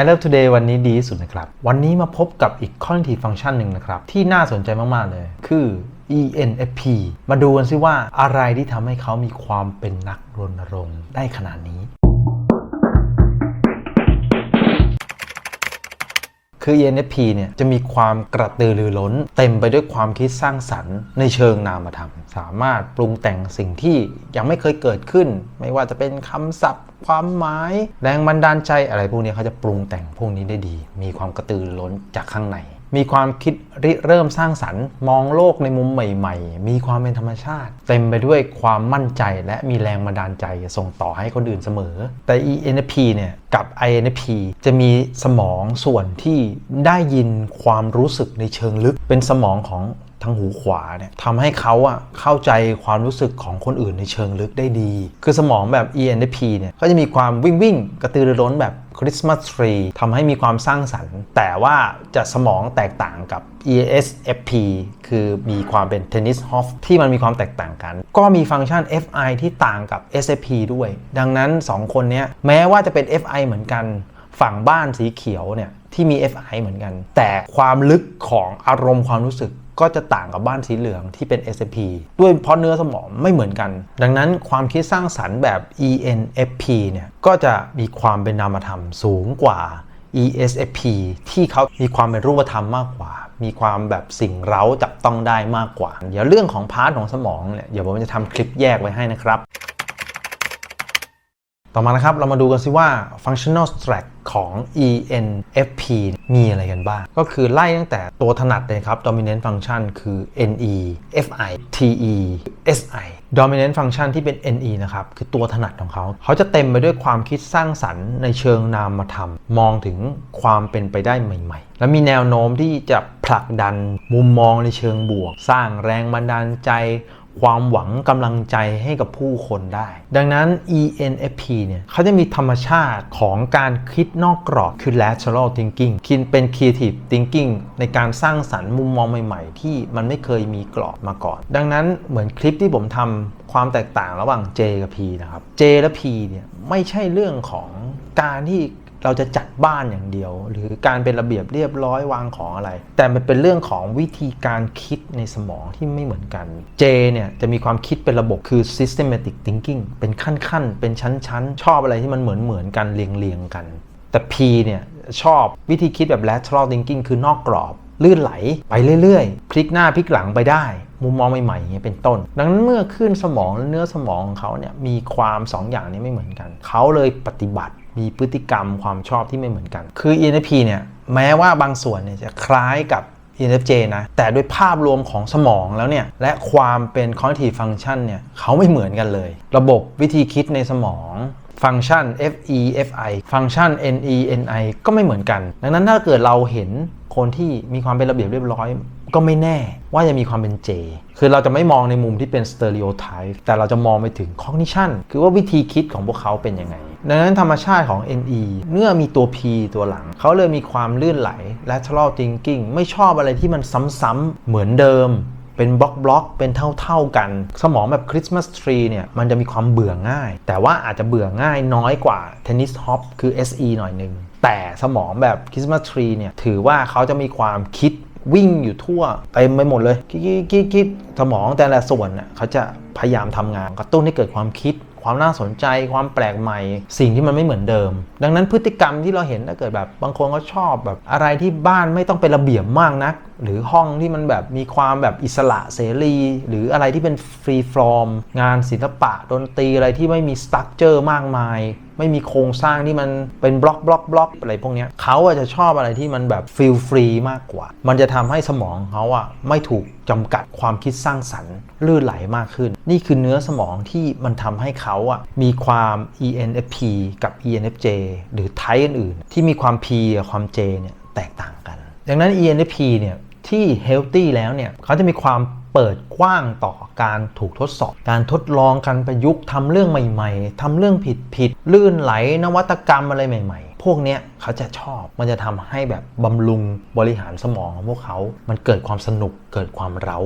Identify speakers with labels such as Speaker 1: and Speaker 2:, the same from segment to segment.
Speaker 1: I Love Today วันนี้ดีที่สุดนะครับ วันนี้มาพบกับอีก cognitive function หนึ่งนะครับ ที่น่าสนใจมาก ๆ เลย คือ ENFP มาดูกันซิว่าอะไรที่ทำให้เขามีความเป็นนักรณรงค์ได้ขนาดนี้ คือ ENFP เนี่ยจะมีความกระตือรือร้น เต็มไปด้วยความคิดสร้างสรรค์ในเชิงนามธรรม สามารถปรุงแต่งสิ่งที่ยังไม่เคยเกิดขึ้น ไม่ว่าจะเป็นคำศัพท์ ความหมาย แรงบันดาลใจอะไรพวกนี้เขาจะปรุงแต่งพวกนี้ได้ดี มีความกระตือรือร้นจากข้างใน มีความคิดริเริ่มสร้างสรรค์ มองโลกในมุมใหม่ๆ มีความเป็นธรรมชาติ เต็มไปด้วยความมั่นใจและมีแรงบันดาลใจส่งต่อให้คนอื่นเสมอ แต่ ENFP เนี่ยกับ INFP จะมีสมองส่วนที่ได้ยินความรู้สึกในเชิงลึก เป็นสมองของ ทางหูขวาเนี่ยทำให้เขาอะเข้าใจความรู้สึกของคนอื่นในเชิงลึกได้ดี คือสมองแบบ ENFP เนี่ยก็จะมีความวิ่งวิ่งกระตือรือร้นแบบคริสต์มาสทรีทำให้มีความสร้างสรรค์ แต่ว่าจะสมองแตกต่างกับ ESFP คือมีความเป็นเทนนิสฮอฟที่มันมีความแตกต่างกัน ก็มีฟังก์ชัน FI ที่ต่างกับ SFP ด้วย ดังนั้น 2 คนเนี้ยแม้ว่าจะเป็น FI เหมือนกัน ฝั่งบ้านสีเขียวเนี่ยที่มี FI เหมือนกัน แต่ความลึกของอารมณ์ความรู้สึก ก็จะต่างกับบ้านสีเหลืองที่เป็น SFP ด้วยเพราะเนื้อสมองไม่เหมือนกัน ดังนั้นความคิดสร้างสรรค์แบบ ENFP เนี่ยก็จะมีความเป็นนามธรรมสูงกว่า ESFP ที่เขามีความเป็นรูปธรรมมากกว่า มีความแบบสิ่งเร้าจับต้องได้มากกว่า เดี๋ยวเรื่องของพาร์ทของสมองเนี่ยเดี๋ยวผมจะทำคลิปแยกไว้ให้นะครับ ต่อมานะครับ เรามาดูกันซิว่า functional stack ของ ENFP มีอะไรกันบ้าง ก็คือไล่ตั้งแต่ตัวถนัดเลยครับ dominant function คือ NE FI TE SI dominant function ที่เป็น NE นะครับ คือตัวถนัดของเขา เขาจะเต็มไปด้วยความคิดสร้างสรรค์ในเชิงนามธรรม มองถึงความเป็นไปได้ใหม่ ๆ และมีแนวโน้มที่จะผลักดันมุมมองในเชิงบวก สร้างแรงบันดาลใจ ความหวังกำลังใจให้กับผู้คนได้ ดังนั้น ENFP เนี่ยเขาจะมีธรรมชาติของการคิดนอกกรอบคือ lateral thinking คิดเป็น creative thinking ในการสร้างสรรค์มุมมองใหม่ ๆ ที่มันไม่เคยมีกรอบมาก่อน ดังนั้นเหมือนคลิปที่ผมทำความแตกต่างระหว่าง J กับ P นะครับ J และ P เนี่ยไม่ใช่เรื่องของการที่ เราจะจัดบ้านอย่างเดียว หรือการเป็นระเบียบเรียบร้อยวางของอะไร แต่มันเป็นเรื่องของวิธีการคิดในสมองที่ไม่เหมือนกัน J เนี่ยจะมีความคิดเป็นระบบคือ systematic thinking เป็นขั้นๆ เป็นชั้นๆ ชอบอะไรที่มันเหมือนเหมือนกันเรียงๆกัน แต่ P เนี่ยชอบวิธีคิดแบบ lateral thinking คือนอกกรอบ ลื่นไหลไปเรื่อยๆ พลิกหน้าพลิกหลังไปได้ มุมมองใหม่ๆอย่างเงี้ยเป็นต้น ดังนั้นเมื่อขึ้นสมองและเนื้อสมองของเขาเนี่ยมีความสองอย่างนี้ไม่เหมือนกัน เขาเลยปฏิบัติ มีพฤติกรรมความชอบที่ไม่เหมือนกัน คือ ENFP เนี่ยแม้ว่าบางส่วนเนี่ยจะคล้ายกับ ENFJ นะ แต่ด้วยภาพรวมของสมองแล้วเนี่ย และความเป็น cognitive function เนี่ยเขาไม่เหมือนกันเลย ระบบวิธีคิดในสมอง ฟังก์ชัน FE FI ฟังก์ชัน NE NI ก็ไม่เหมือนกัน ดังนั้นถ้าเกิดเราเห็นคนที่มีความเป็นระเบียบเรียบร้อย ก็ไม่แน่ว่าจะมีความเป็น J คือเราจะไม่มองในมุมที่เป็น stereotype แต่เราจะมองไปถึง cognition คือว่าวิธีคิดของพวกเขาเป็นยังไง ดังนั้นธรรมชาติของ NE เมื่อมีตัว P ตัวหลัง เขาเลยมีความลื่นไหล lateral thinking ไม่ชอบอะไรที่มันซ้ำๆเหมือนเดิมเป็นบล็อกบล็อกเป็นเท่าๆกัน สมองแบบคริสต์มาสทรีเนี่ย มันจะมีความเบื่อง่าย แต่ว่าอาจจะเบื่อง่ายน้อยกว่าเทนนิสฮอปคือ SE หน่อยหนึ่งแต่สมองแบบคริสต์มาสทรีเนี่ย ถือว่าเขาจะมีความคิด วิ่งอยู่ทั่วเต็มไปหมดเลยคิดคิดคิดสมองแต่ละส่วนเขาจะพยายามทำงานกระตุ้นให้เกิดความคิด ความน่าสนใจ ความแปลกใหม่ สิ่งที่มันไม่เหมือนเดิม ดังนั้นพฤติกรรมที่เราเห็นถ้าเกิดแบบบางคนก็ชอบแบบอะไรที่บ้านไม่ต้องเป็นระเบียบมากนักหรือห้องที่มันแบบมีความแบบอิสระเสรี หรืออะไรที่เป็นฟรีฟอร์มงานศิลปะดนตรีอะไรที่ไม่มีสตั๊กเจอร์มากมาย ไม่มีโครงสร้างที่มันเป็นบล็อกบล็อกบล็อกอะไรพวกนี้เขาอาจจะชอบอะไรที่มันแบบฟิลฟรีมากกว่า มันจะทำให้สมองเขาอะไม่ถูกจำกัดความคิดสร้างสรรค์ลื่นไหลมากขึ้น นี่คือเนื้อสมองที่มันทำให้เขาอะมีความ ENFP กับ ENFJ หรือไทป์อื่นๆที่มีความ P กับความ J เนี่ยแตกต่างกัน ดังนั้น ENFP เนี่ย ที่ healthy แล้วเนี่ยเขาจะมีความเปิดกว้างต่อการถูกทดสอบ การทดลองการประยุกต์ทำเรื่องใหม่ๆทำเรื่องผิดๆลื่นไหลนวัตกรรมอะไรใหม่ ๆ พวกเนี้ยเขาจะชอบมันจะทำให้แบบบำรุงบริหารสมองของพวกเขา มันเกิดความสนุกเกิดความเร้า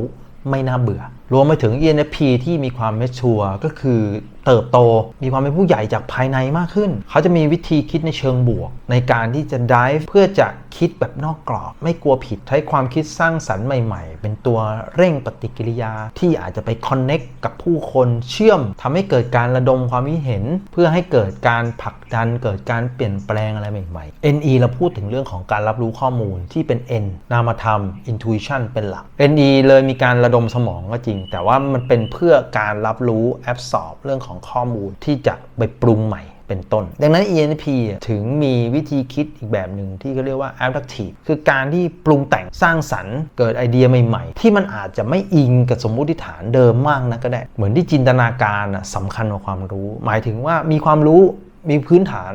Speaker 1: ไม่น่าเบื่อ รวมไปถึง ENFP ที่มีความเมชัวก็คือ เติบโต มีความเป็นผู้ใหญ่จากภายในมากขึ้น เขาจะมีวิธีคิดในเชิงบวก ในการที่จะ dive เพื่อจะคิดแบบนอกกรอบ ไม่กลัวผิดใช้ความคิดสร้างสรรค์ใหม่ ๆ เป็นตัวเร่งปฏิกิริยาที่อาจจะไป connect กับผู้คนเชื่อมทำให้เกิดการระดมความคิดเห็น เพื่อให้เกิดการผลักดันเกิดการเปลี่ยนแปลงอะไรใหม่ๆ NE เราพูดถึงเรื่องของการรับรู้ข้อมูลที่เป็น N นามธรรม intuition เป็นหลัก NE เลยมีการระดมสมองก็จริง แต่ว่ามันเป็นเพื่อการรับรู้ absorb เรื่องของข้อมูลที่จะไปปรุงใหม่เป็นต้น ดังนั้น ENP ถึงมีวิธีคิดอีกแบบหนึ่งที่เขาเรียกว่า abductive คือการที่ปรุงแต่งสร้างสรรค์เกิดไอเดียใหม่ๆ ที่มันอาจจะไม่อิงกับสมมุติฐานเดิมมากนะก็ได้ เหมือนที่จินตนาการอะสำคัญกว่าความรู้ หมายถึงว่ามีความรู้มีพื้นฐาน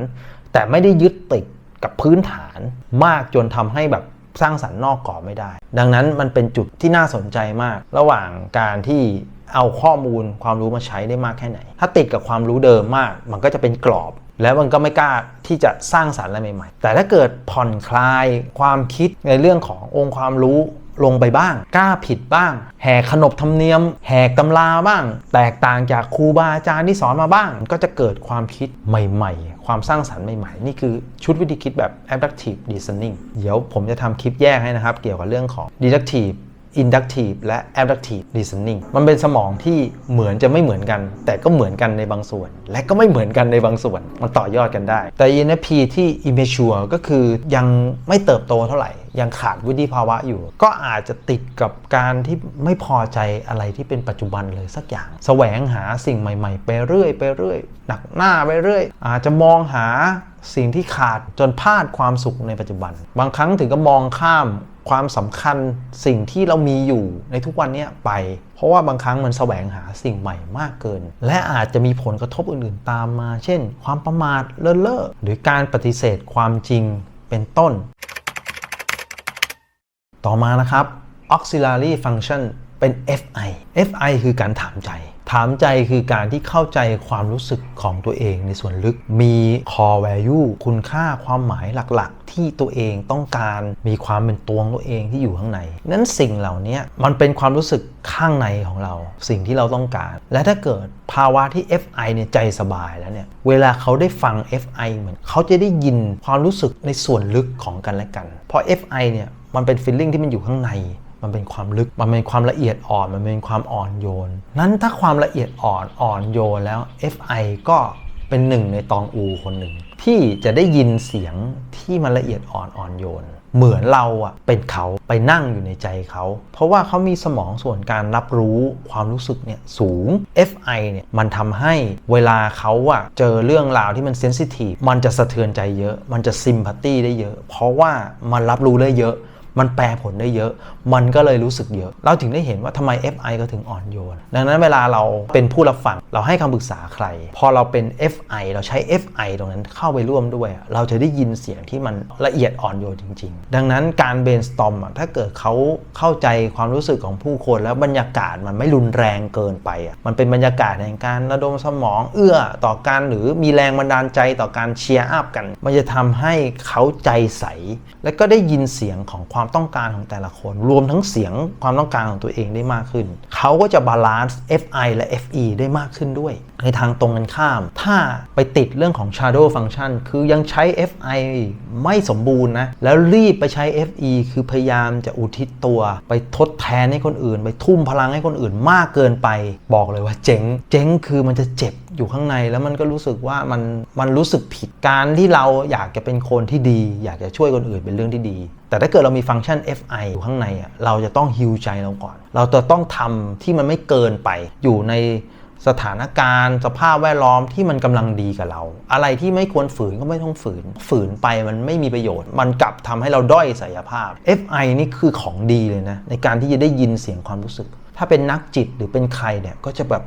Speaker 1: แต่ไม่ได้ยึดติดกับพื้นฐานมากจนทำให้แบบสร้างสรรค์นอกกรอบไม่ได้ ดังนั้นมันเป็นจุดที่น่าสนใจมาก ระหว่างการที่ เอาข้อมูลความรู้มาใช้ได้มากแค่ไหน ถ้าติดกับความรู้เดิมมาก มันก็จะเป็นกรอบ แล้วมันก็ไม่กล้าที่จะสร้างสรรค์อะไรใหม่ๆ แต่ถ้าเกิดผ่อนคลายความคิดในเรื่องขององค์ความรู้ลงไปบ้าง กล้าผิดบ้าง แหกขนบธรรมเนียม แหกตำราบ้าง แตกต่างจากครูบาอาจารย์ที่สอนมาบ้าง ก็จะเกิดความคิดใหม่ๆ ความสร้างสรรค์ใหม่ๆ นี่คือชุดวิธีคิดแบบ abductive reasoning เดี๋ยวผมจะทำคลิปแยกให้นะครับ เกี่ยวกับเรื่องของ deductive inductive และ abductive reasoning มันเป็นสมองที่เหมือนจะไม่เหมือนกัน แต่ก็เหมือนกันในบางส่วน และก็ไม่เหมือนกันในบางส่วน มันต่อยอดกันได้ แต่ ENFP ที่ immature ก็คือยังไม่เติบโตเท่าไหร่ ยังขาดวุฒิภาวะอยู่ ก็อาจจะติดกับการที่ไม่พอใจอะไรที่เป็นปัจจุบันเลยสักอย่าง แสวงหาสิ่งใหม่ ๆ ไปเรื่อยไปเรื่อยหนักหน้าไปเรื่อย อาจจะมองหาสิ่งที่ขาดจนพลาดความสุขในปัจจุบัน บางครั้งถึงก็มองข้าม ความสำคัญสิ่งที่เรามีอยู่ในทุกวันนี้ไป เพราะว่าบางครั้งมันแสวงหาสิ่งใหม่มากเกิน และอาจจะมีผลกระทบอื่นๆตามมา เช่น ความประมาทเลินเล่อหรือการปฏิเสธความจริงเป็นต้น ต่อมานะครับ auxiliary function เป็น FI FI คือการถามใจ ถามใจคือการที่เข้าใจความรู้สึกของตัวเองในส่วนลึกมี core value คุณค่าความหมายหลักๆ ที่ตัวเองต้องการมีความเป็นตัวของตัวเองที่อยู่ข้างใน นั้นสิ่งเหล่านี้มันเป็นความรู้สึกข้างในของเรา สิ่งที่เราต้องการ และถ้าเกิดภาวะที่ FI เนี่ยใจสบายแล้วเนี่ยเวลาเขาได้ฟัง FI เหมือนเขาจะได้ยินความรู้สึกในส่วนลึกของกันและกัน เพราะ FI เนี่ยมันเป็น feeling ที่มันอยู่ข้างใน มันเป็นความลึก มันเป็นความละเอียดอ่อน มันเป็นความอ่อนโยน นั้นถ้าความละเอียดอ่อนอ่อนโยนแล้ว FI ก็เป็นหนึ่งในตองอูคนหนึ่ง ที่จะได้ยินเสียงที่มันละเอียดอ่อนอ่อนโยน เหมือนเราอะเป็นเขาไปนั่งอยู่ในใจเขา เพราะว่าเขามีสมองส่วนการรับรู้ความรู้สึกเนี่ยสูง FI เนี่ยมันทำให้เวลาเขาอะเจอเรื่องราวที่มันเซนซิทีฟมันจะสะเทือนใจเยอะ มันจะซิมพัตตี้ได้เยอะ เพราะว่ามันรับรู้ได้เยอะ มันแปลผลได้เยอะ มันก็เลยรู้สึกเยอะ เราถึงได้เห็นว่าทำไม FI ก็ถึงอ่อนโยน ดังนั้นเวลาเราเป็นผู้รับฟัง เราให้คำปรึกษาใคร พอเราเป็น FI เราใช้ FI ตรงนั้นเข้าไปร่วมด้วย เราจะได้ยินเสียงที่มันละเอียดอ่อนโยนจริง ๆ ดังนั้นการ brainstorm อะถ้าเกิดเขาเข้าใจความรู้สึกของผู้คน แล้วบรรยากาศมันไม่รุนแรงเกินไปอะมันเป็นบรรยากาศแห่งการระดมสมอง เอื้อต่อการหรือมีแรงบันดาลใจต่อการเชียร์อัพกัน มันจะทำให้เขาใจใส และก็ได้ยินเสียงของความความต้องการของแต่ละคน รวมทั้งเสียงความต้องการของตัวเองได้มากขึ้น เขาก็จะบาลานซ์ FI และ FE ได้มากขึ้นด้วยในทางตรงกันข้าม ถ้าไปติดเรื่องของ shadow function คือยังใช้ FI ไม่สมบูรณ์นะ แล้วรีบไปใช้ FE คือพยายามจะอุทิศตัว ไปทดแทนให้คนอื่น ไปทุ่มพลังให้คนอื่นมากเกินไป บอกเลยว่าเจ๊งเจ๊งคือมันจะเจ็บอยู่ข้างในแล้วมันก็รู้สึกว่ามันมันรู้สึกผิดการที่เราอยากจะเป็นคนที่ดี อยากจะช่วยคนอื่นเป็นเรื่องที่ดี แต่ถ้าเกิดเรามีฟังก์ชัน FI อยู่ข้างในอะเราจะต้องฮิวใจเราก่อน เราจะต้องทำที่มันไม่เกินไปอยู่ใน สถานการณ์ สภาพแวดล้อมที่มันกำลังดีกับเรา อะไรที่ไม่ควรฝืนก็ไม่ต้องฝืน ฝืนไปมันไม่มีประโยชน์ มันกลับทำให้เราด้อยศักยภาพ FI นี่คือของดีเลยนะ ในการที่จะได้ยินเสียงความรู้สึก ถ้าเป็นนักจิตหรือเป็นใครเนี่ยก็จะแบบ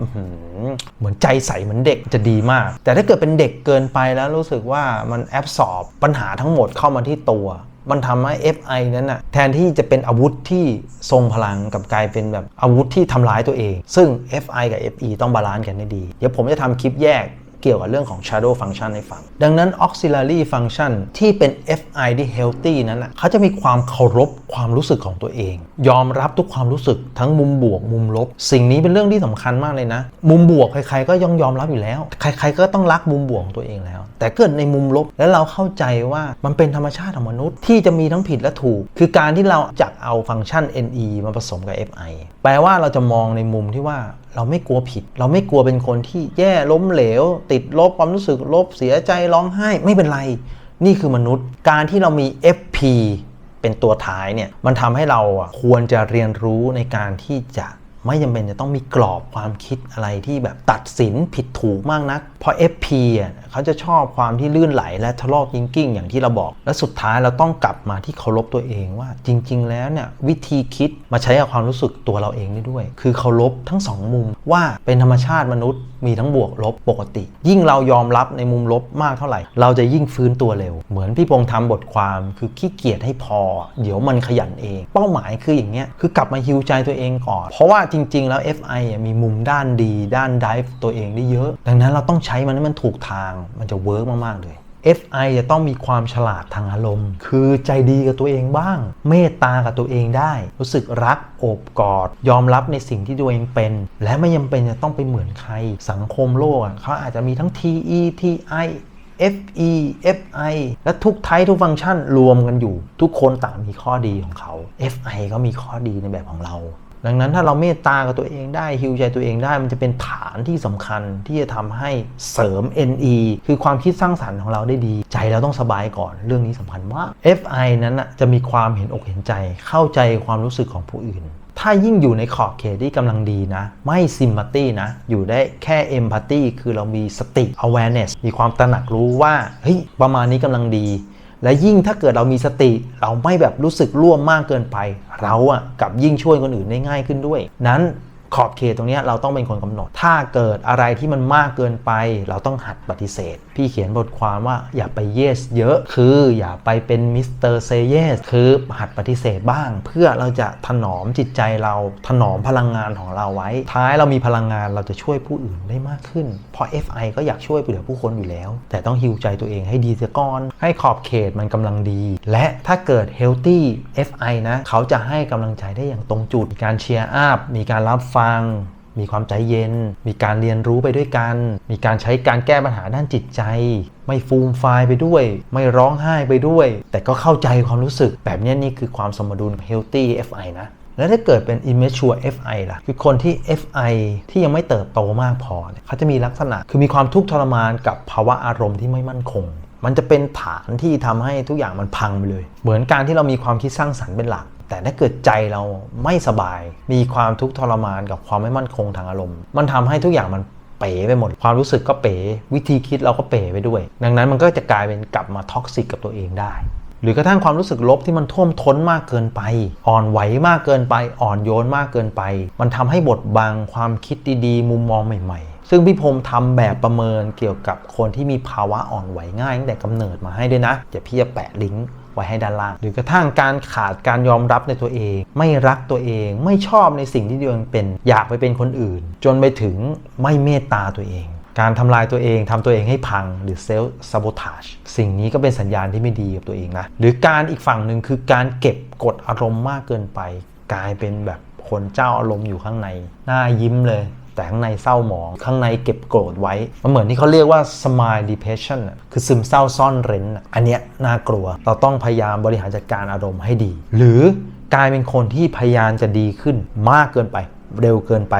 Speaker 1: เหมือนใจใสเหมือนเด็กจะดีมาก แต่ถ้าเกิดเป็นเด็กเกินไปแล้วรู้สึกว่ามันแอบสอบปัญหาทั้งหมดเข้ามาที่ตัว มันทำให้ FI นั้นน่ะแทนที่จะเป็นอาวุธที่ทรงพลังกับกลายเป็นแบบอาวุธที่ทำร้ายตัวเอง ซึ่ง FI กับ FE ต้องบาลานซ์กันให้ดี เดี๋ยวผมจะทำคลิปแยก กี่ยวกับเรื่องของ shadow function ให้ฟัง ดังนั้น auxiliary function ที่เป็น FI ที่ healthy นั้นนะเขาจะมีความเคารพความรู้สึกของตัวเอง ยอมรับทุกความรู้สึกทั้งมุมบวก มุมลบ สิ่งนี้เป็นเรื่องที่สำคัญมากเลยนะ มุมบวกใครๆก็ย่อมยอมรับอยู่แล้ว ใครๆก็ต้องรักมุมบวกของตัวเองแล้ว แต่เกิดในมุมลบแล้วเราเข้าใจว่ามันเป็นธรรมชาติของมนุษย์ที่จะมีทั้งผิดและถูก คือการที่เราจะเอาฟังก์ชัน NE มาผสมกับ FI แปลว่าเราจะมองในมุมที่ว่าเราไม่กลัวผิด เราไม่กลัวเป็นคนที่แย่ล้มเหลว ติดลบความรู้สึกลบเสียใจร้องไห้ไม่เป็นไร นี่คือมนุษย์ การที่เรามี FP เป็นตัวท้ายเนี่ยมันทำให้เราควรจะเรียนรู้ในการที่จะ ไม่จำเป็นจะต้องมีกรอบความคิดอะไรที่แบบตัดสินผิดถูกมากนัก เพราะ FP อะเขาจะชอบความที่ลื่นไหลและทะเลาะยิงกิ้งอย่างที่เราบอก และสุดท้ายเราต้องกลับมาที่เคารพตัวเองว่าจริง ๆ แล้วเนี่ยวิธีคิดมาใช้กับความรู้สึกตัวเราเองได้ด้วย คือเคารพทั้งสองมุมว่าเป็นธรรมชาติมนุษย์มีทั้งบวกลบปกติ ยิ่งเรายอมรับในมุมลบมากเท่าไหร่ เราจะยิ่งฟื้นตัวเร็ว เหมือนพี่พงษ์ทำบทความคือขี้เกียจให้พอ เดี๋ยวมันขยันเอง เป้าหมายคืออย่างเงี้ยคือกลับมาฮิวใจตัวเองก่อน เพราะว่าจจริง ๆ แล้ว FI มีมุมด้านดี ด้านดิฟตัวเองได้เยอะ ดังนั้นเราต้องใช้มันให้มันถูกทางมันจะเวิร์กมาก ๆ เลย FI จะต้องมีความฉลาดทางอารมณ์ คือใจดีกับตัวเองบ้าง เมตตากับตัวเองได้ รู้สึกรักโอบกอด ยอมรับในสิ่งที่ตัวเองเป็น และไม่จำเป็นจะต้องไปเหมือนใคร สังคมโลกเขาอาจจะมีทั้ง TE TI FE FI และทุกไทป์ทุกฟังก์ชันรวมกันอยู่ ทุกคนต่างมีข้อดีของเขา FI ก็มีข้อดีในแบบของเรา ดังนั้นถ้าเราเมตตากับตัวเองได้ฮิวใจตัวเองได้ มันจะเป็นฐานที่สำคัญที่จะทำให้เสริม NE คือความคิดสร้างสรรค์ของเราได้ดี ใจเราต้องสบายก่อนเรื่องนี้สำคัญมาก FI นั้นนะจะมีความเห็นอกเห็นใจเข้าใจความรู้สึกของผู้อื่น ถ้ายิ่งอยู่ในขอบเขตที่กำลังดีนะ ไม่ซิมพัตตี้นะ อยู่ได้แค่เอมพัตตี้คือเรามีสติ awareness มีความตระหนักรู้ว่าเฮ้ยประมาณนี้กำลังดี และยิ่งถ้าเกิดเรามีสติ เราไม่แบบรู้สึกร่วมมากเกินไป เราอะกับยิ่งช่วยคนอื่นได้ง่ายขึ้นด้วย นั้น ขอบเขตตรงนี้เราต้องเป็นคนกำหนด ถ้าเกิดอะไรที่มันมากเกินไป เราต้องหัดปฏิเสธ พี่เขียนบทความว่าอย่าไป yes เยอะ คืออย่าไปเป็นมิสเตอร์เซเยสคือหัดปฏิเสธบ้าง เพื่อเราจะถนอมจิตใจเรา ถนอมพลังงานของเราไว้ ท้ายเรามีพลังงานเราจะช่วยผู้อื่นได้มากขึ้น เพราะ FI ก็อยากช่วยเหลือผู้คนอยู่แล้ว แต่ต้องฮิวใจตัวเองให้ดีเสียก่อน ให้ขอบเขตมันกำลังดี และถ้าเกิด healthy FI นะเขาจะให้กำลังใจได้อย่างตรงจุดมีการเชียร์อัพมีการรับฟังมีความใจเย็น มีการเรียนรู้ไปด้วยกัน มีการใช้การแก้ปัญหาด้านจิตใจ ไม่ฟูมไฟายไปด้วย ไม่ร้องไห้ไปด้วย แต่ก็เข้าใจความรู้สึก แบบนี้นี่คือความสมดุล healthy FI นะแล้วถ้าเกิดเป็น immature FI ล่ะ คือคนที่ FI ที่ยังไม่เติบโตมากพอเนี่ยเขาจะมีลักษณะ คือมีความทุกข์ทรมานกับภาวะอารมณ์ที่ไม่มั่นคง มันจะเป็นฐานที่ทำให้ทุกอย่างมันพังไปเลย เหมือนการที่เรามีความคิดสร้างสรรค์เป็นหลัก แต่ถ้าเกิดใจเราไม่สบาย มีความทุกข์ทรมานกับความไม่มั่นคงทางอารมณ์ มันทำให้ทุกอย่างมันเป๋ไปหมด ความรู้สึกก็เป๋วิธีคิดเราก็เป๋ไปด้วย ดังนั้นมันก็จะกลายเป็นกลับมาท็อกซิกกับตัวเองได้ หรือกระทั่งความรู้สึกลบที่มันท่วมท้นมากเกินไป อ่อนไหวมากเกินไป อ่อนโยนมากเกินไป มันทำให้บดบังความคิดดีๆ มุมมองใหม่ๆ ซึ่งพี่พรมทำแบบประเมินเกี่ยวกับคนที่มีภาวะอ่อนไหวง่ายตั้งแต่กำเนิดมาให้ด้วยนะเดี๋ยวพี่จะแปะลิงก์ ไว้ให้ด้านล่าง หรือกระทั่งการขาดการยอมรับในตัวเอง ไม่รักตัวเองไม่ชอบในสิ่งที่ตัวเองเป็น อยากไปเป็นคนอื่น จนไปถึงไม่เมตตาตัวเองการทำลายตัวเองทำตัวเองให้พังหรือเซลล์ซ a บ o ท a ชสิ่งนี้ก็เป็นสัญญาณที่ไม่ดีกับตัวเองนะ หรือการอีกฝั่งหนึ่งคือการเก็บกดอารมณ์มากเกินไป กลายเป็นแบบคนเจ้าอารมณ์อยู่ข้างใน หน้ายิ้มเลย แต่ข้างในเศร้าหมอง ข้างในเก็บโกรธไว้ มันเหมือนที่เขาเรียกว่า smile depression อะคือซึมเศร้าซ่อนเร้น อันเนี้ยน่ากลัว เราต้องพยายามบริหารจัดการอารมณ์ให้ดี หรือกลายเป็นคนที่พยายามจะดีขึ้นมากเกินไปเร็วเกินไป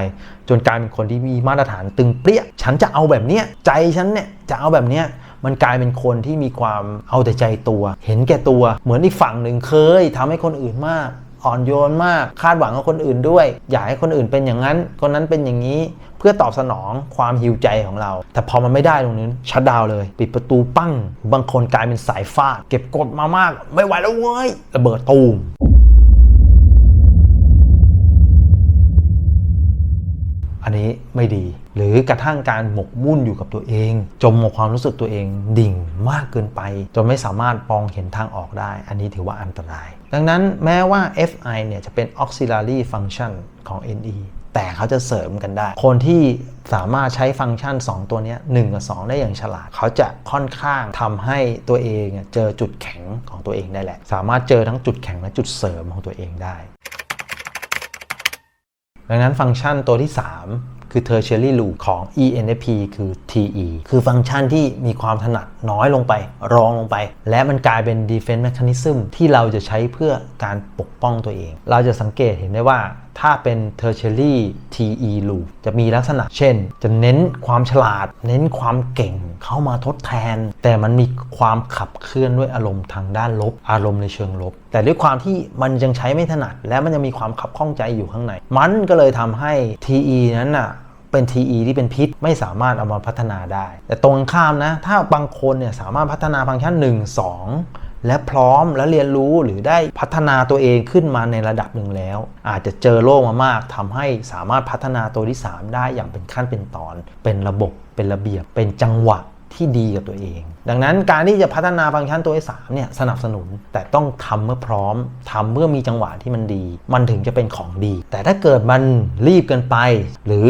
Speaker 1: จนกลายเป็นคนที่มีมาตรฐานตึงเปรี้ย ฉันจะเอาแบบเนี้ยใจฉันเนี่ยจะเอาแบบเนี้ยมันกลายเป็นคนที่มีความเอาแต่ใจตัว เห็นแก่ตัว เหมือนอีกฝั่งหนึ่งเคยทำให้คนอื่นมาก อ่อนโยนมากคาดหวังกับคนอื่นด้วย อยากให้คนอื่นเป็นอย่างนั้น คนนั้นเป็นอย่างนี้เพื่อตอบสนองความหิวใจของเรา แต่พอมันไม่ได้ตรงนี้ชัดดาวเลย ปิดประตูปั้ง บางคนกลายเป็นสายฟาด เก็บกดมามาก ไม่ไหวแล้วเว้ยระเบิดตูมอันนี้ไม่ดี หรือกระทั่งการหมกมุ่นอยู่กับตัวเอง จมหมกความรู้สึกตัวเองดิ่งมากเกินไป จนไม่สามารถมองเห็นทางออกได้ อันนี้ถือว่าอันตราย ดังนั้นแม้ว่า FI เนี่ยจะเป็น auxiliary function ของ NE แต่เขาจะเสริมกันได้ คนที่สามารถใช้ฟังก์ชัน 2 ตัวนี้ย1กับ 2 ได้อย่างฉลาด เขาจะค่อนข้างทำให้ตัวเองเจอจุดแข็งของตัวเองได้แหละ สามารถเจอทั้งจุดแข็งและจุดเสริมของตัวเองได้ ดังนั้นฟังก์ชันตัวที่ 3 คือ tertiary loop ของ ENFP คือ TE คือฟังก์ชันที่มีความถนัดน้อยลงไป รองลงไป และมันกลายเป็น defense mechanism ที่เราจะใช้เพื่อการปกป้องตัวเอง เราจะสังเกตเห็นได้ว่า ถ้าเป็น tertiary TE loop จะมีลักษณะเช่น จะเน้นความฉลาด เน้นความเก่งเข้ามาทดแทน แต่มันมีความขับเคลื่อนด้วยอารมณ์ทางด้านลบ อารมณ์ในเชิงลบ แต่ด้วยความที่มันยังใช้ไม่ถนัด และมันยังมีความขับข้องใจอยู่ข้างใน มันก็เลยทำให้ TE นั้นน่ะเป็น TE ที่เป็นพิษไม่สามารถเอามาพัฒนาได้ แต่ตรงข้ามนะ ถ้าบางคนเนี่ยสามารถพัฒนาฟังก์ชัน 1 2 และพร้อมและเรียนรู้หรือได้พัฒนาตัวเองขึ้นมาในระดับหนึ่งแล้ว อาจจะเจอโลกมามากทำให้สามารถพัฒนาตัวที่ 3 ได้อย่างเป็นขั้นเป็นตอน เป็นระบบเป็นระเบียบเป็นจังหวะ ที่ดีกับตัวเอง ดังนั้นการที่จะพัฒนาฟังก์ชันตัวที่3เนี่ยสนับสนุนแต่ต้องทำเมื่อพร้อมทำเมื่อมีจังหวะที่มันดี มันถึงจะเป็นของดี แต่ถ้าเกิดมันรีบเกินไป หรือ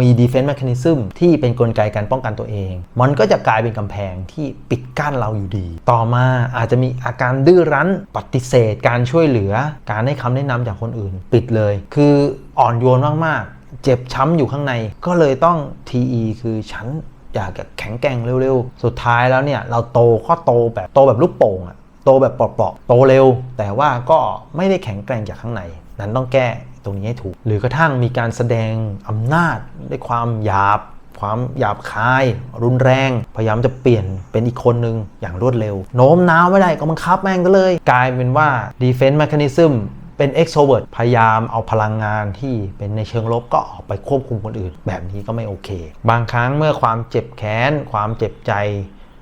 Speaker 1: มี defense mechanism ที่เป็นกลไกการป้องกันตัวเอง มันก็จะกลายเป็นกำแพงที่ปิดกั้นเราอยู่ดี ต่อมาอาจจะมีอาการดื้อรั้นปฏิเสธ การช่วยเหลือ การให้คำแนะนำจากคนอื่น ปิดเลย คืออ่อนโยนมากๆ เจ็บช้ำอยู่ข้างในก็เลยต้อง TE คือฉัน อยากจะแข็งแกร่งเร็วๆ สุดท้ายแล้วเนี่ยเราโตก็โตแบบโตแบบลูกโป่งอะโตแบบเปราะๆโตเร็ว แต่ว่าก็ไม่ได้แข็งแกร่งจากข้างใน นั้นต้องแก้ตรงนี้ให้ถูก หรือกระทั่งมีการแสดงอำนาจด้วยความหยาบ ความหยาบคาย รุนแรง พยายามจะเปลี่ยนเป็นอีกคนหนึ่งอย่างรวดเร็ว โน้มน้าวไม่ได้ก็บังคับแม่งก็เลย กลายเป็นว่า defense mechanism เป็น extrovert พยายามเอาพลังงานที่เป็นในเชิงลบก็ออกไปควบคุมคนอื่น แบบนี้ก็ไม่โอเค บางครั้งเมื่อความเจ็บแค้น ความเจ็บใจ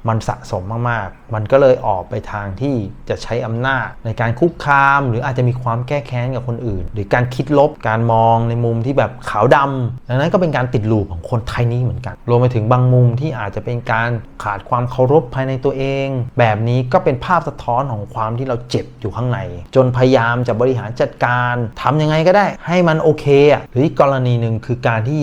Speaker 1: มันสะสมมากๆ มันก็เลยออกไปทางที่จะใช้อำนาจในการคุกคาม หรืออาจจะมีความแก้แค้นกับคนอื่น หรือการคิดลบการมองในมุมที่แบบขาวดำดังนั้นก็เป็นการติดลูปของคนไทยนี้เหมือนกัน รวมไปถึงบางมุมที่อาจจะเป็นการขาดความเคารพภายในตัวเอง แบบนี้ก็เป็นภาพสะท้อนของความที่เราเจ็บอยู่ข้างใน จนพยายามจะบริหารจัดการทำยังไงก็ได้ ให้มันโอเคอะหรืออีกกรณีหนึ่งคือการที่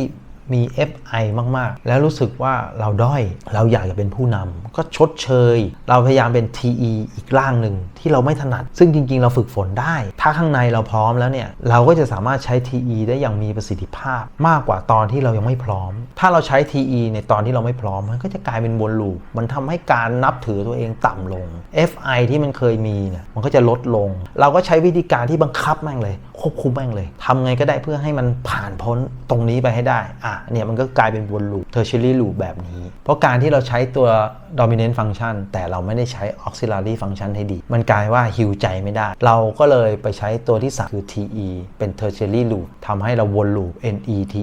Speaker 1: มี FI มาก ๆ แล้วรู้สึกว่าเราด้อย เราอยากจะเป็นผู้นำก็ชดเชย เราพยายามเป็น TE อีกร่างหนึ่งที่เราไม่ถนัด ซึ่งจริง ๆ เราฝึกฝนได้ ถ้าข้างในเราพร้อมแล้วเนี่ย เราก็จะสามารถใช้ TE ได้อย่างมีประสิทธิภาพ มากกว่าตอนที่เรายังไม่พร้อม ถ้าเราใช้ TE ในตอนที่เราไม่พร้อม มันก็จะกลายเป็นวนลูป มันทำให้การนับถือตัวเองต่ำลง FI ที่มันเคยมีเนี่ย มันก็จะลดลง เราก็ใช้วิธีการที่บังคับแม่งเลยควบคุมแม่งเลยทำไงก็ได้เพื่อให้มันผ่านพ้นตรงนี้ไปให้ได้ อะ เนี่ยมันก็กลายเป็นวนลูป tertiary loop แบบนี้ เพราะการที่เราใช้ตัว dominant function แต่เราไม่ได้ใช้ auxiliary function ให้ดี มันกลายว่าฮิวใจไม่ได้ เราก็เลยไปใช้ตัวที่ 3 คือ TE เป็น tertiary loop ทำให้เราวนลูป NETE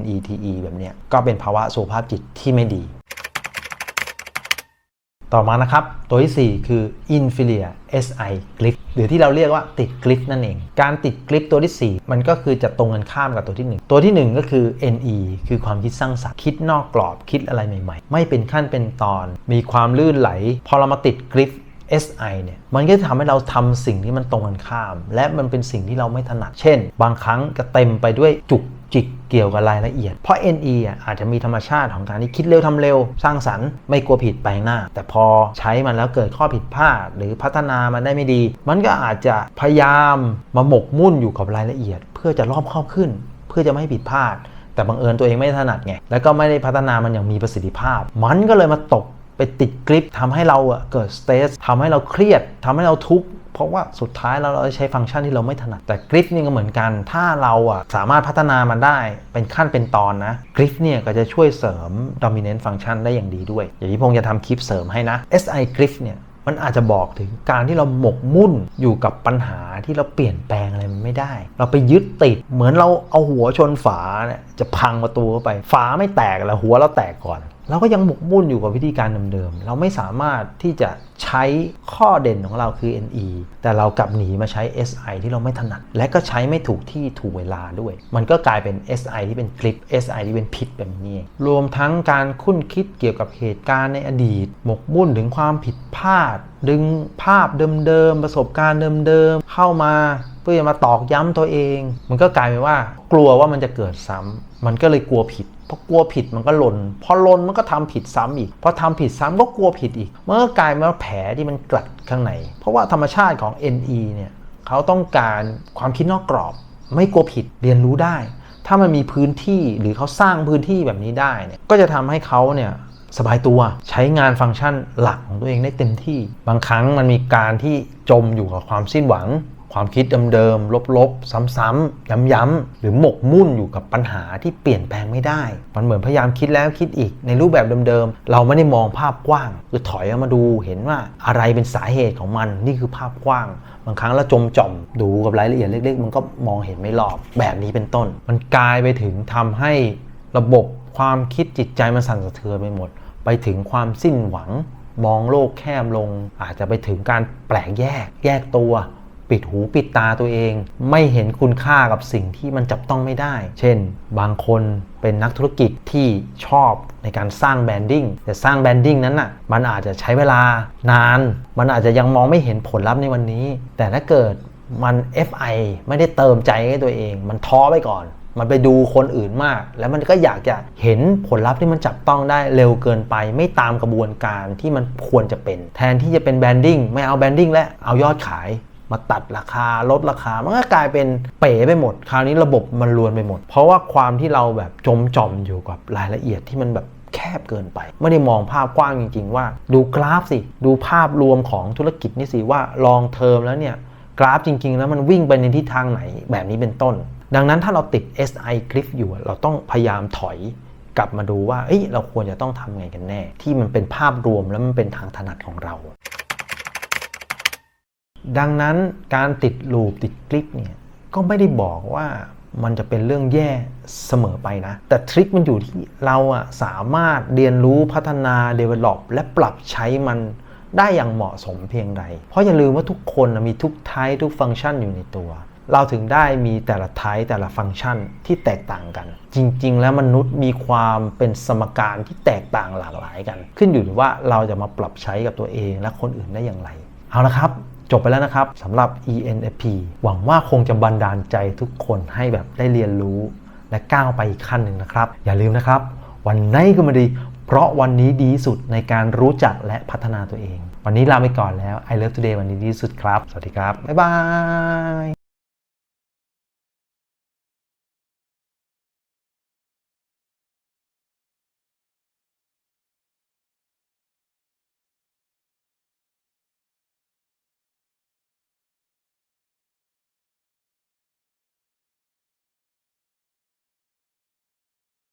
Speaker 1: NETE แบบเนี้ย ก็เป็นภาวะสุขภาพจิตที่ไม่ดี ต่อมานะครับ ตัวที่ 4 คือ inferior SI grip หรือที่เราเรียกว่าติดกริปนั่นเอง การติดกริปตัวที่ 4 มันก็คือจะตรงกันข้ามกับตัวที่ 1 ตัวที่ 1 ก็คือ NE คือความคิดสร้างสรรค์คิดนอกกรอบคิดอะไรใหม่ ๆ ไม่เป็นขั้นเป็นตอน มีความลื่นไหล พอเรามาติดกริป SI เนี่ยมันก็จะทำให้เราทำสิ่งที่มันตรงกันข้าม และมันเป็นสิ่งที่เราไม่ถนัด เช่น บางครั้งก็เต็มไปด้วยจุก จิกเกี่ยวกับรายละเอียด เพราะ NE อะอาจจะมีธรรมชาติของการที่คิดเร็วทำเร็ว สร้างสรรค์ไม่กลัวผิดไปหน้า แต่พอใช้มันแล้วเกิดข้อผิดพลาด หรือพัฒนามันได้ไม่ดี มันก็อาจจะพยายามมาหมกมุ่นอยู่กับรายละเอียด เพื่อจะรอบคอบขึ้น เพื่อจะไม่ให้ผิดพลาด แต่บังเอิญตัวเองไม่ถนัดไงแล้วก็ไม่ได้พัฒนามันอย่างมีประสิทธิภาพ มันก็เลยมาตกไปติดกริปทำให้เราเกิดสเตสทำให้เราเครียดทำให้เราทุกข์ เพราะว่าสุดท้ายเราเราใช้ฟังก์ชันที่เราไม่ถนัด แต่กริปนี่ก็เหมือนกัน ถ้าเราอะสามารถพัฒนามันได้เป็นขั้นเป็นตอนนะกริปเนี่ยก็จะช่วยเสริม dominant function ได้อย่างดีด้วย อย่างที่พงษ์จะทำคลิปเสริมให้นะ SI grip เนี่ยมันอาจจะบอกถึงการที่เราหมกมุ่นอยู่กับปัญหาที่เราเปลี่ยนแปลงอะไรมันไม่ได้ เราไปยึดติดเหมือนเราเอาหัวชนฝาเนี่ยจะพังประตูเข้าไป ฝาไม่แตกแล้วหัวเราแตกก่อน เราก็ยังหมกมุ่นอยู่กับวิธีการเดิมๆ เราไม่สามารถที่จะใช้ข้อเด่นของเราคือ NE แต่เรากลับหนีมาใช้ SI ที่เราไม่ถนัด และก็ใช้ไม่ถูกที่ถูกเวลาด้วย มันก็กลายเป็น SI ที่เป็นคลิป SI ที่เป็นพิษแบบนี้ รวมทั้งการคุ้นคิดเกี่ยวกับเหตุการณ์ในอดีต หมกมุ่นถึงความผิดพลาด ดึงภาพเดิมๆ ประสบการณ์เดิมๆ เข้ามาเพื่อจะมาตอกย้ำตัวเอง มันก็กลายเป็นว่ากลัวว่ามันจะเกิดซ้ำมันก็เลยกลัวผิด พอกลัวผิดมันก็ลนพอลนมันก็ทำผิดซ้ำอีกพอทำผิดซ้ำก็กลัวผิดอีกมันก็กลายเป็นว่าแผลที่มันกลัดข้างใน เพราะว่าธรรมชาติของ NE เนี่ยเขาต้องการความคิดนอกกรอบ ไม่กลัวผิดเรียนรู้ได้ ถ้ามันมีพื้นที่หรือเขาสร้างพื้นที่แบบนี้ได้เนี่ยก็จะทำให้เขาเนี่ยสบายตัวใช้งานฟังก์ชันหลักของตัวเองได้เต็มที่ บางครั้งมันมีการที่จมอยู่กับความสิ้นหวัง ความคิดเดิมๆ ลบๆ ซ้ำๆ ย้ำๆ หรือหมกมุ่นอยู่กับปัญหาที่เปลี่ยนแปลงไม่ได้ มันเหมือนพยายามคิดแล้วคิดอีกในรูปแบบเดิมๆ เราไม่ได้มองภาพกว้าง คือถอยออกมาดูเห็นว่าอะไรเป็นสาเหตุของมัน นี่คือภาพกว้าง บางครั้งเราจมจ่อมดูกับรายละเอียดเล็กๆ มันก็มองเห็นไม่รอบ แบบนี้เป็นต้น มันกลายไปถึงทำให้ระบบความคิดจิตใจมันสั่นสะเทือนไปหมด ไปถึงความสิ้นหวัง มองโลกแคบลง อาจจะไปถึงการแปลกแยก แยกตัว ปิดหูปิดตาตัวเอง ไม่เห็นคุณค่ากับสิ่งที่มันจับต้องไม่ได้ เช่น บางคนเป็นนักธุรกิจที่ชอบในการสร้างแบรนดิ้งแต่สร้างแบรนดิ้งนั้นน่ะมันอาจจะใช้เวลานาน มันอาจจะยังมองไม่เห็นผลลัพธ์ในวันนี้ แต่ถ้าเกิดมัน FI ไม่ได้เติมใจให้ตัวเอง มันท้อไปก่อน มันไปดูคนอื่นมาก แล้วมันก็อยากจะเห็นผลลัพธ์ที่มันจับต้องได้เร็วเกินไป ไม่ตามกระบวนการที่มันควรจะเป็น แทนที่จะเป็นแบรนดิ้งไม่เอาแบรนดิ้งแล้วเอายอดขาย มาตัดราคาลดราคา มันก็กลายเป็นเป๋ไปหมด คราวนี้ระบบมันรวนไปหมด เพราะว่าความที่เราแบบจมจอมอยู่กับรายละเอียดที่มันแบบแคบเกินไป ไม่ได้มองภาพกว้างจริง ๆ ว่าดูกราฟสิ ดูภาพรวมของธุรกิจนี่สิว่าลองเทอมแล้วเนี่ยกราฟจริง ๆ แล้วมันวิ่งไปในทิศทางไหนแบบนี้เป็นต้น ดังนั้นถ้าเราติด SI คลิฟอยู่ เราต้องพยายามถอยกลับมาดูว่าเอ้ยเราควรจะต้องทำไงกันแน่ ที่มันเป็นภาพรวมแล้วมันเป็นทางถนัดของเรา ดังนั้นการติดลูปติดคลิปเนี่ยก็ไม่ได้บอกว่ามันจะเป็นเรื่องแย่เสมอไปนะ แต่ทริคมันอยู่ที่เราอะสามารถเรียนรู้พัฒนา develop และปรับใช้มันได้อย่างเหมาะสมเพียงใด เพราะอย่าลืมว่าทุกคนมีทุกไทป์ทุกฟังก์ชันอยู่ในตัว เราถึงได้มีแต่ละไทป์แต่ละฟังก์ชันที่แตกต่างกัน จริง ๆ แล้วมนุษย์มีความเป็นสมการที่แตกต่างหลากหลายกัน ขึ้นอยู่ว่าเราจะมาปรับใช้กับตัวเองและคนอื่นได้อย่างไร เอาละครับ จบไปแล้วนะครับสำหรับ ENFP หวังว่าคงจะบันดาลใจทุกคนให้แบบได้เรียนรู้และก้าวไปอีกขั้นหนึ่งนะครับ อย่าลืมนะครับ วันไหนก็มาดี เพราะวันนี้ดีสุดในการรู้จักและพัฒนาตัวเอง วันนี้ลาไปก่อนแล้ว I love today วันนี้ดีสุดครับ สวัสดีครับ บ๊ายบาย